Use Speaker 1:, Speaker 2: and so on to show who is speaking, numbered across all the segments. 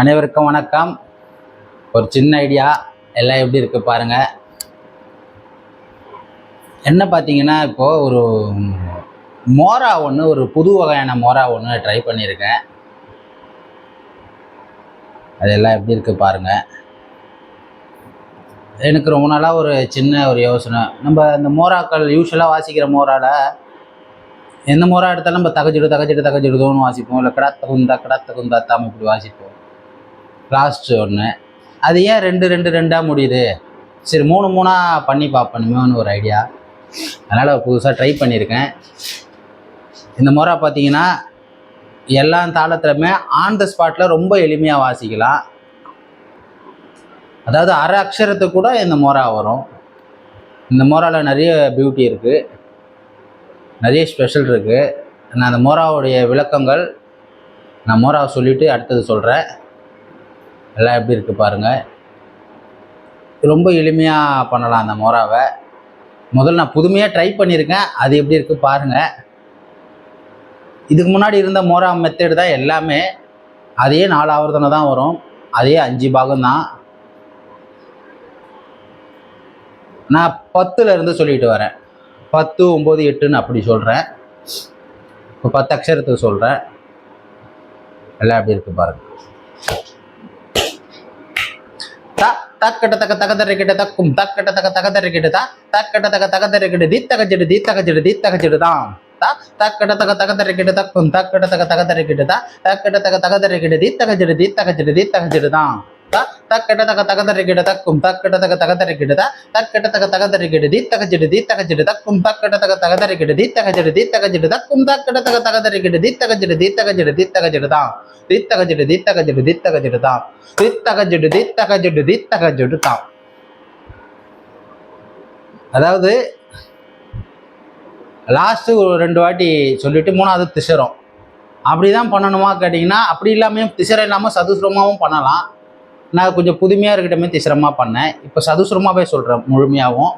Speaker 1: அனைவருக்கும் வணக்கம். ஒரு சின்ன ஐடியா. எல்லாம் எப்படி இருக்கு பாருங்க. என்ன பார்த்தீங்கன்னா இப்போ ஒரு மோரா ஒன்று ஒரு புது வகையான மோரா ஒன்று ட்ரை பண்ணியிருக்கேன். அதெல்லாம் எப்படி இருக்கு பாருங்க. எனக்கு ரொம்ப நாளாக ஒரு சின்ன ஒரு யோசனை. நம்ம அந்த மோராக்கள் யூஸ்வலாக வாசிக்கிற மோரால எந்த மோரா எடுத்தாலும் நம்ம தகச்சிடு தகச்சிடு தகச்சிடுதோன்னு வாசிப்போம். இல்லை கிடாத்த குந்தா கிடாத்த குந்தா தாம இப்படி வாசிப்போம். லாஸ்ட்டு ஒன்று அது ஏன் ரெண்டு ரெண்டு ரெண்டாக முடியுது? சரி மூணு மூணாக பண்ணி பார்ப்பணுமேனு ஒரு ஐடியா அதனால் புதுசாக ட்ரை பண்ணியிருக்கேன். இந்த முறை பார்த்தீங்கன்னா எல்லா தாளத்துலையுமே ஆன் த ஸ்பாட்டில் ரொம்ப எளிமையாக வாசிக்கலாம். அதாவது அரை அக்ஷரத்து கூட இந்த மோரா வரும். இந்த மோராவில் நிறைய பியூட்டி இருக்குது நிறைய ஸ்பெஷல் இருக்குது நான் அந்த மோராவுடைய விளக்கங்கள் நான் மோராவை சொல்லிவிட்டு அடுத்தது சொல்கிறேன் எல்லாம் எப்படி இருக்குது பாருங்கள் ரொம்ப எளிமையாக பண்ணலாம் அந்த மோராவை. முதல்ல நான் புதுமையாக ட்ரை பண்ணியிருக்கேன். அது எப்படி இருக்குது பாருங்கள் இதுக்கு முன்னாடி இருந்த மோரா மெத்தேடு தான் எல்லாமே. அதே நாலு ஆவர்த்தனை தான் வரும். அதே அஞ்சு பாகம் தான். நான் பத்துலேருந்து சொல்லிட்டு வரேன். பத்து ஒம்பது எட்டுன்னு அப்படி சொல்கிறேன் இப்போ பத்து அக்ஷரத்துக்கு சொல்கிறேன் எல்லாம் எப்படி இருக்குது பாருங்கள் தக்கட்ட தக்க தகதறிக்கிட்ட தக்கும். தக்கட்ட தக்க தகதறிக்கிட்டு தா. தக்கட்ட தக்க தகதறிக்கிட்டு தி தகச்சிடு தி தகச்சிடு தி தகச்சிடு தான் த. தக்கட்ட தக்க தகதறிக்கிட்டு தக்கும். தக்கட்ட தக்க தகதறிக்கிட்டு தா. தக்கட்ட தக்க தகதறிக்கிட்டு தி தகச்சிடு தி தகச்சிடு தி தகச்சிடு தான் த. தக்கட்ட தக்க தகதறிக்கிட்டு தக்கும் தக்கட்ட தக்க தகதறிக்கிட்டு தா தக்கட்ட தக்க தகதறிக்கிட்டு தி தகச்சிடு தி தகச்சிடு தக்கும் தக்கட்ட தக்க தகதறிக்கிட்டு தி தகச்சிடு தி தகச்சிடு தக்கும் தக்கட்ட தக்க தகதறிக்கிட்டு தி தகச்சிடு தி தகச்சிடு தி தகச்சிடு தான் தித்தகஜிடு தித்தகஜிடு தித்தகஜிடு தான் அதாவது லாஸ்ட்டு ஒரு ரெண்டு வாட்டி சொல்லிட்டு மூணாவது திசரம் அப்படி தான் பண்ணணுமா கேட்டிங்கன்னா அப்படி இல்லாமல் திசரம் இல்லாமல் சதுசுரமாகவும் பண்ணலாம் நான் கொஞ்சம் புதுமையாக இருக்கிற மாதிரி சிரமமாக பண்ணேன். இப்போ சதுசுரமாகவே சொல்கிறேன் முழுமையாகவும்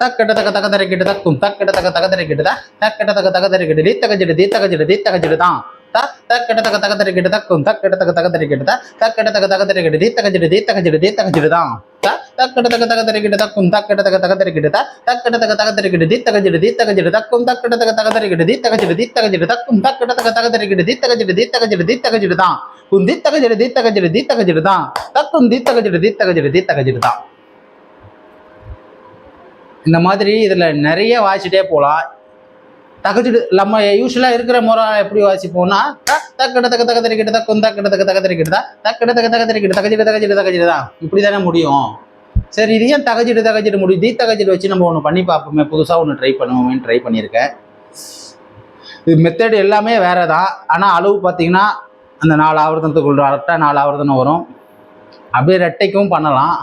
Speaker 1: தக்கட தக்க தகதறிக்கிட்டு தக்கும் தக்கட தக்க தகதறிக்கிட்டு தா. தக்கட தக்க தகதறிக்கிட்டு தி தகஜிடு தி தகஜிடு தி தான் தக்கட தக்க தகதறிக்கிட்டு தக்கும் தக்கட தக்க தகதறிக்கிட்டு தா. தக்கட தக்க தான் தக்கட தக்க தகதறிக்கிட்டு தக்கும் தக்கட தக்க தகதறிக்கிட்டு தா தக்கட தக்க தகதறிக்கிட்டு தி தகஜிடு தி தகஜிடு தக்கும் தக்கட தக்க தகதறிக்கிட்டு தி தகஜிடு தி தகஜிடு தக்கும் தக்கட தக்க தகதறிக்கிட்டு தி தகஜிடு தி தகஜிடு தி தகஜிடு தான் உன் தகஜிடு தி தகஜிடு தி தகஜிடு தான் தக்கும் தி தகஜிடு தி தகஜிடு தி தகஜிடு தான் இந்த மாதிரி இதில் நிறைய வாசிட்டே போகலாம் தகச்சிடு நம்ம யூஸ்வலாக இருக்கிற முறை எப்படி வாசிப்போம்னா த- தக்கட தக்க தக்க தறிக்கிட்டு தக்கும் தக்கட தக்க தக்க தறிக்கிட்டு தான் தக்கட தக்க தக்க தறிக்கிட்டு தகச்சிட்டு தகச்சிட்டு தகச்சிட்டு தான் இப்படி தானே முடியும் சரி இது ஏன் தகச்சிட்டு தகச்சிட்டு முடியும் தீ தகச்சிட்டு வச்சு நம்ம ஒன்று பண்ணி பார்ப்போமே புதுசாக ஒன்று ட்ரை பண்ணுவோமேன்னு ட்ரை பண்ணியிருக்கேன் இது மெத்தட் எல்லாமே வேறு தான் ஆனால் அளவு பார்த்தீங்கன்னா அந்த நாலு ஆவர்த்தனத்துக்குள்ள கரெக்டாக நாலு ஆவர்த்தனம் வரும் அப்படியே ரெட்டைக்கும் பண்ணலாம்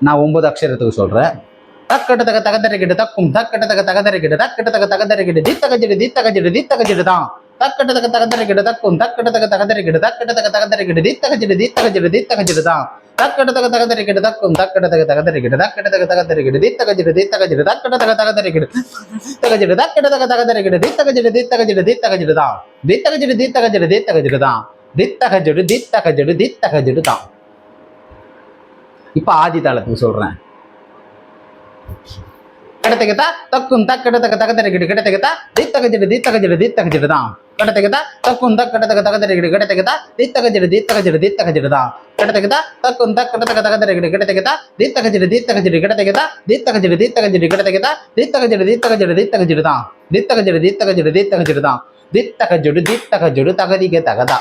Speaker 1: நான் ஒம்பது அக்ஷரத்துக்கு சொல்கிறேன் தக்கட்ட தக்க தகதறிக்கிட்டு தக்கும் தக்கட்ட தக்க தகதறிக்கிட்டு தக்கட்ட தக்க தகதறிக்கிட்டு தி தகச்சிடு தி தகச்சிடு தி தகச்சிடு தான் தக்கட்ட தக்க தகதறிக்கிட்டு தக்கும் தக்கட்ட தக்க தகதறிக்கிட்டு தக்கட்ட தக்க தகதறிக்கிட்டு தி தகச்சிடு தி தி தான் தக்கட்ட தக்க தகதறிக்கிட்டு தக்கும் தக்கட்ட தக்க தகதறிக்கிட்டு தக்கட்ட தக்க தகதறிக்கிட்டு தி தகச்சிடு தி தகச்சிடு தக்கட்ட தக்க தகதறிக்கிட்டு தகஜிடு தக்கட்ட தக்க தகதறிக்கிட்டு தி தகச்சிடு தி தி தான் தி தகஜிடு தி தகச்சிடு தி தான் தி தகச்சிடு தி தான் இப்போ ஆதி தாளத்துக்கு சொல்றேன் கிடத்துக்குதா தக்கும் தக்கட தக்க தகதறிக்கிட்டு கிடத்துக்குதா தீத்தகஜிடு தீத்தகஜிடு தீத்தகஜிடு தான் கிடத்துக்குதா தக்கும் தக்கட தக்க தகதறிக்கிட்டு கிடத்துக்குதா தீத்தகஜிடு தீத்தகஜிடு தீத்தகஜிடு தான் கிடத்துக்குதா தக்கும் தக்கட தக்க தகதறிக்கிட்டு கிடத்துக்குதா தீத்தகஜிடு தீத்தகஜிடு கிடத்துக்குதா தீத்தகஜிடு தீத்தகஜிடு கிடத்துக்குதா தீத்தகஜிடு தீத்தகஜிடு தீத்தகஜிடு தான் தீத்தகஜிடு தீத்தகஜிடு தீத்தகஜிடு தான் தீத்தகஜுடு தீத்தகஜுடு தகதிக தகதா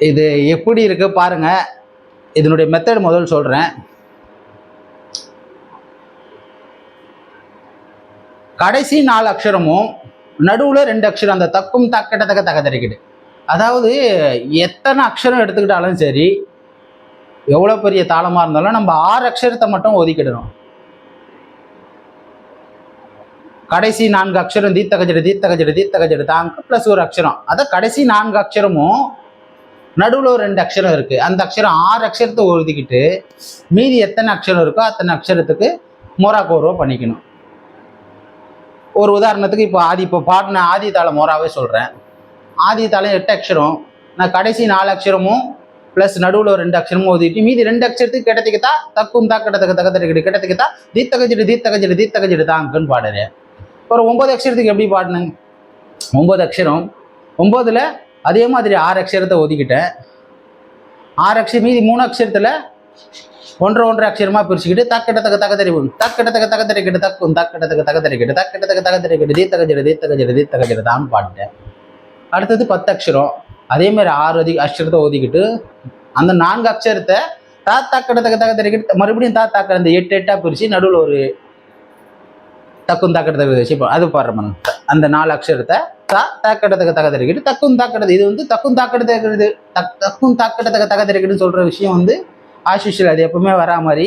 Speaker 1: இது எப்படி இருக்கு பாருங்க இதனுடைய மெத்தட் முதல் சொல்கிறேன் கடைசி நாலு அக்ஷரமும் நடுவில் ரெண்டு அக்ஷரம் அந்த தக்கும் தக்கட்ட தக்க தகதறிக்கிட்டு அதாவது எத்தனை அக்ஷரம் எடுத்துக்கிட்டாலும் சரி எவ்வளோ பெரிய தாளமாக இருந்தாலும் நம்ம ஆறு அக்ஷரத்தை மட்டும் ஒதுக்கிடணும். கடைசி நான்கு அக்ஷரம் தீத்தகஜடு தீத்தகஜடு தீத்தகஜடு தாங்க ப்ளஸ் ஒரு அக்ஷரம். அதான் கடைசி நான்கு அக்ஷரமும் நடுவில் ஒரு ரெண்டு அக்ஷரம் இருக்குது அந்த அக்ஷரம் ஆறு அக்ஷரத்தை ஒதுக்கிட்டு மீதி எத்தனை அக்ஷரம் இருக்கோ அத்தனை அக்ஷரத்துக்கு மொராக்கோரோ பண்ணிக்கணும். ஒரு உதாரணத்துக்கு இப்போ ஆதி இப்போ பாடின ஆதி தாளம் மோராவே சொல்கிறேன் ஆதி தாளம் எட்டு அக்ஷரம். நான் கடைசி நாலு அக்ஷரமும் ப்ளஸ் நடுவில் ரெண்டு அக்ஷரமும் ஓதிட்டு மீதி ரெண்டு அக்ஷரத்துக்கு கிடத்துக்கிட்டா தக்கும் தா கிடத்தக்க தக்கத்தரிக்கிட்டு கிடத்துக்கிட்டா தீத்தகஜிடு தீத்தகஜிடு தீத்தகஜிடு தாங்கன்னு பாடுறேன். ஒரு ஒம்பது அக்ஷரத்துக்கு எப்படி பாடினேங்க ஒம்பது அக்ஷரம். ஒம்போதில் அதே மாதிரி ஆறு அக்ஷரத்தை ஒதுக்கிட்டேன். ஆறு அக்ஷரம் மீதி மூணு அக்ஷரத்தில் ஒன்றரை ஒன்றரை அக்ஷரமாக பிரிச்சுக்கிட்டு தக்கெட்டத்தக்க தகதறிவு தக்கெட்டத்தக்க தகதறிக்கிட்டு தக்கும் தக்கெட்டத்தக்க தகதறிக்கிட்டு தக்கெட்டத்தக்க தகதறிக்கிட்டு தீத்தகஜர தீத்தகஜர தீத்தகஜிடு தான் பாடிட்டேன் அடுத்தது பத்து அக்ஷரம் அதே மாதிரி ஆறு அதி அக்ஷரத்தை ஒதுக்கிட்டு அந்த நான்கு அக்ஷரத்தை தா தக்கெட்டத்தக்க தகதறிக்கிட்டு மறுபடியும் தா தாக்க அந்த எட்டு எட்டாக பிரித்து நடுவில் ஒரு தக்கும் தாக்கெட்டத்தக்க வச்சு அது பாடுற மனம் அந்த நாலு அக்ஷரத்தை தா தாக்கடத்தக்க தகதறிக்கிட்டு தக்கும் தாக்கடது இது வந்து தக்கும் தாக்கெட்டத்தக்கிறது தக் தக்கும் தாக்கடத்தக்க தகதறிக்கிட்டுன்னு சொல்கிற விஷயம் வந்து ஆஷிஷில் அது எப்பவுமே வரா மாதிரி.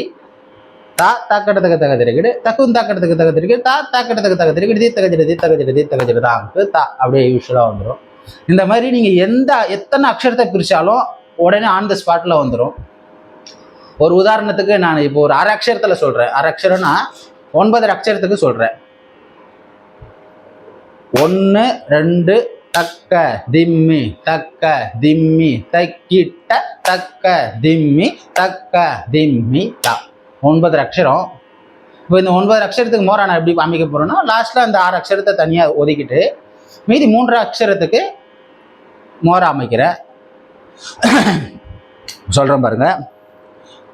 Speaker 1: தா தாக்கெட்டத்தக்க தகதறிக்கிட்டு தக்கும் தாக்கடத்துக்கு தகதிருக்கு தா தாக்கடத்துக்கு தகதிருக்கு தீ தகஜிடு தீ தகஜிடு தீ தகஜிடு தான் தா அப்படியே யூஸ்வலாக வந்துடும் இந்த மாதிரி நீங்கள் எந்த எத்தனை அக்ஷரத்தை பிரித்தாலும் உடனே ஆன் த ஸ்பாட்டில் வந்துடும் ஒரு உதாரணத்துக்கு நான் இப்போ ஒரு அரை அக்ஷரத்தில் சொல்கிறேன் அரை அக்ஷரம்னா ஒன்பதரை அக்ஷரத்துக்கு சொல்கிறேன் ஒன்று ரெண்டு தக்க திம்மி தக்க திம்மி தக்கிட்ட தக்க திம்மி தக்க திம்மி த. ஒன்பது அக்ஷரம். இப்போ இந்த ஒன்பது அக்ஷரத்துக்கு மோரா நான் எப்படி அமைக்க போகிறேன்னா லாஸ்ட்டில் அந்த ஆறு அக்ஷரத்தை தனியாக ஒதுக்கிட்டு மீதி மூன்று அக்ஷரத்துக்கு மோரா அமைக்கிறேன் சொல்கிறேன் பாருங்க.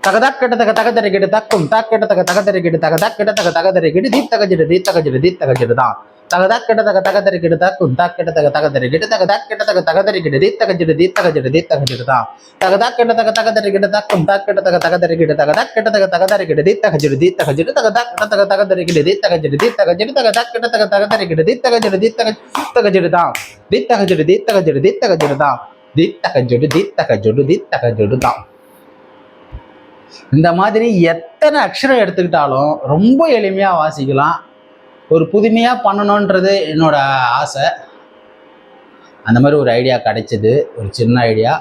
Speaker 1: தகதாக்கெட்ட தக தகதறிக்கிட்டு தக்கும் தாக்கெட்ட தக தகதறிக்கிட்டு தகதாக்கெட்ட தக தகதறிக்கிட்டு தீப் தகஜிடு தீப் தகஜிடு தீப் தகஜிடு தான் தகதாக்கெட்ட தக தகதறிக்கிட்டு தக்கும் தாக்கெட்ட தக தகதறிக்கிட்டு தகதாக்கெட்ட தக தகதறிக்கிட்டு தீப் தகஜிடு தீப் தகஜிடு தீப் தகஜிடு தான் தகதறி தக தகதறிக்கிட்டு தக்கும் தாக்கெட்ட தக தகதறிக்கிட்டு தகதாக்கெட்ட தக தகதறிக்கிட்டு தீப் தகஜிடு தீப் தகஜிடு தகதாக்கெட்ட தக தகதறிக்கிட்டு தீ தகஜிடு தீப் தகஜிடு தகதாக்கெட்ட தக தகதறிக்கிட்டு தீப் தகஜிடு தீ தக தகஜிடு தான் தீப் தகஜிடு தீப் தகஜிடு தீ தகஜிடு தான் தகஜிடு தீப் தகஜிடு தீப் தகஜிடு இந்த மாதிரி எத்தனை அக்ஷரம் எடுத்துக்கிட்டாலும் ரொம்ப எளிமையாக வாசிக்கலாம் ஒரு புதுமையாக பண்ணணுன்றது என்னோட ஆசை. அந்த மாதிரி ஒரு ஐடியா கிடைச்சிது. ஒரு சின்ன ஐடியா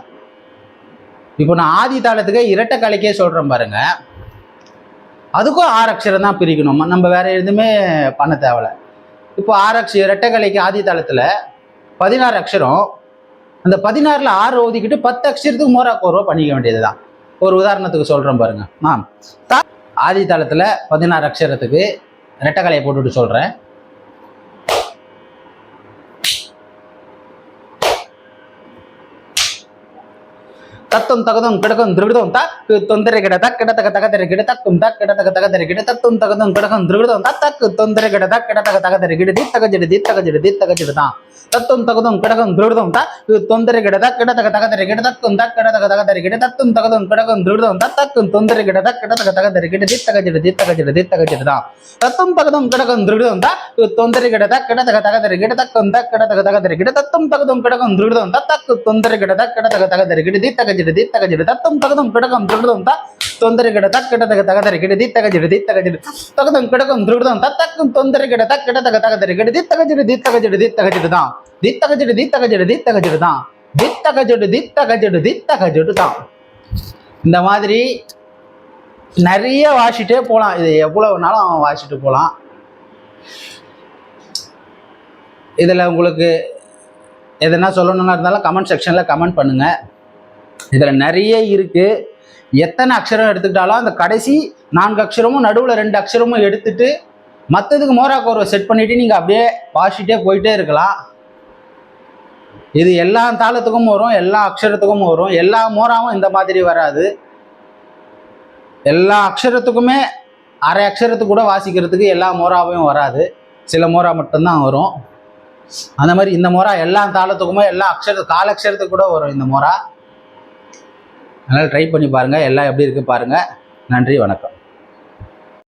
Speaker 1: இப்போ நான் ஆதி தாளத்துக்கு இரட்டை கலைக்கே சொல்கிறேன் பாருங்கள் அதுக்கும் ஆறு அக்ஷரம் தான் பிரிக்கணும்? நம்ம வேறு எதுவுமே பண்ண தேவையில்ல. இப்போ ஆரக்ஷ இரட்டை கலைக்கு ஆதி தாளத்தில் பதினாறு அக்ஷரம். அந்த பதினாறில் ஆறு ஒதுக்கிட்டு பத்து அக்ஷரத்துக்கு மோரா கோர்வா பண்ணிக்க வேண்டியது தான் ஒரு உதாரணத்துக்கு சொல்கிறேன் பாருங்கள் ஆ. ஆதி தாளத்தில் பதினாறு அக்ஷரத்துக்கு ரெட்டக்கலையை போட்டுவிட்டு சொல்கிறேன் தத்தும் தகுதும் கிடக்கும் திருவிடுதும் தக்கு தொந்தரை கிட தக்கிட தக தகதரை கிட தக்கும் தக்கிட தக தகதரை கிட தத்தும் தகுதும் கிடக்கும் திருவிடுதும் தக்கு தொந்தரை கிட தக்கிட தக தகதரை கிட தி தகஜிடு தி தகஜிடு தி தகஜிடு தான். தத்தும் தகுதும் கிடக்கும் திருவிடுதும் தக்கு தொந்தரை கிட தக்கிட தக தகதரை கிட தக்கும் தக்கிட தக தகதரை கிட தத்தும் தகுதும் கிடக்கும் திருவிடுதும் தக்கும் தொந்தரை கிட தக்கிட தக தகதரை கிட தி தகஜிடு தி தகஜிடு தி தகஜிடு தான். தத்தும் தகுதும் கிடக்கும் திருவிடுதும் தக்கு தொந்தரை கிட தக்கிட தக தகதரை கிட தக்கும் தக்கிட தக தகதரை கிட தத்தும் தகுதும் கிடக்கும் திருவிடுதும் தக்கு தொந்தரை கிட தக்கிட தக தகதரை கிட தி தகஜிடு தி தத்தும் தகுதும் கிடக்கும் திருவிடுதும் த. தொந்தரை கிட தக்கிட தக தகதரை கிட தி தகஜிடு தகுதும் கிடக்கும் திருவிடுதும் தக்கும் தொந்தரை கிட தக்கிட தக தகதரை கிட தி தகஜிடு தி தகஜிடு தான் தி தகஜிடு தி தகஜிடு தி தான் தி தகஜிடு தி தகஜிடு தி தான் இந்த மாதிரி நிறைய வாசிட்டே போகலாம் இது எவ்வளோ வேணாலும் வாசிட்டு போகலாம் இதில் உங்களுக்கு எதனா சொல்லணும்னா இருந்தாலும் கமெண்ட் செக்ஷனில் கமெண்ட் பண்ணுங்கள் இதில் நிறைய இருக்குது எத்தனை அக்ஷரம் எடுத்துக்கிட்டாலும் அந்த கடைசி நான்கு அக்ஷரமும் நடுவில் ரெண்டு அக்ஷரமும் எடுத்துட்டு மற்றதுக்கு மோரா கோர்வை செட் பண்ணிவிட்டு நீங்கள் அப்படியே வாசிட்டே போயிட்டே இருக்கலாம். இது எல்லா தாளத்துக்கும் வரும் எல்லா அக்ஷரத்துக்கும் வரும். எல்லா மோராவும் இந்த மாதிரி வராது. எல்லா அக்ஷரத்துக்குமே அரை அக்ஷரத்துக்கு கூட வாசிக்கிறதுக்கு எல்லா மோராவையும் வராது. சில மோரா மட்டும்தான் வரும். அந்த மாதிரி இந்த மோரா எல்லா தாளத்துக்குமே எல்லா அக்ஷர கால அக்ஷரத்துக்கு கூட வரும் இந்த மோரா. அதனால் ட்ரை பண்ணி பாருங்கள் எல்லாம் எப்படி இருக்குது பாருங்கள் நன்றி வணக்கம்.